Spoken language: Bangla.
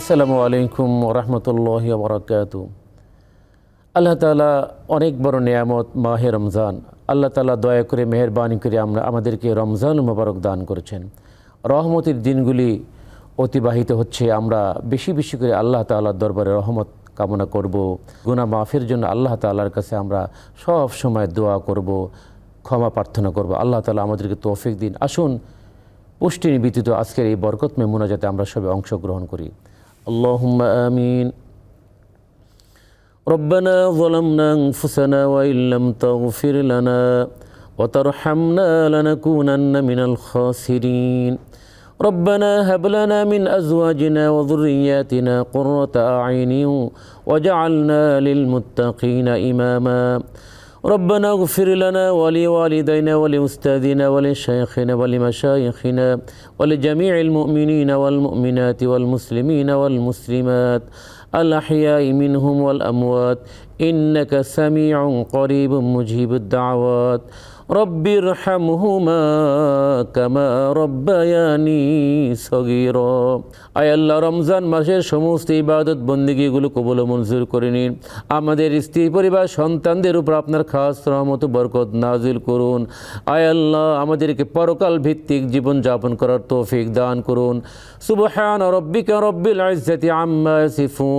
আসসালামু আলাইকুম রহমতুল্লাহ বরকাত আল্লাহ তালা অনেক বড় নিয়ামত মাহে রমজান। আল্লাহ তালা দয়া করে, মেহরবানি করে আমরা আমাদেরকে রমজান মোবারক দান করেছেন। রহমতের দিনগুলি অতিবাহিত হচ্ছে, আমরা বেশি বেশি করে আল্লাহ তাল্লাহ দরবারে রহমত কামনা করব। গুনা মাফের জন্য আল্লাহ তাল্লাহর কাছে আমরা সব সময় দোয়া করব, ক্ষমা প্রার্থনা করব। আল্লাহ তালা আমাদেরকে তৌফিক দিন। আসুন, পুষ্টি নিবেদিত আজকের এই বরকতময় মোনাজাতে আমরা সবাই অংশগ্রহণ করি। اللهم آمين. ربنا ظلمنا أنفسنا وإن لم تغفر لنا وترحمنا لنكونن من الخاسرين. ربنا هب لنا من أزواجنا وذرياتنا قرة أعين وجعلنا للمتقين إماما. ربنا اغفر لنا ولوالدينا ولأستاذنا ولشيخنا ولمشايخنا ولجميع المؤمنين والمؤمنات والمسلمين والمسلمات. الأحياء منهم والأموات إنك سميع قريب مجيب الدعوات رب ارحمهما كما ربياني صغيرا আয় আল্লাহ রমজান মাসের সমস্ত ইবাদত বন্দিগিগুলো কবল ও মঞ্জুর করে নিন আমাদের স্ত্রী পরিবার সন্তানদের উপর আপনার খাস রহমত ও বরকত নাজিল করুন আয় আল্লাহ আমাদেরকে পরকাল ভিত্তিক জীবন যাপন করার তৌফিক দান করুন সুবহান রব্বিকা রব্বিল ইজ্জাতি আম্মা ইয়াসিফুন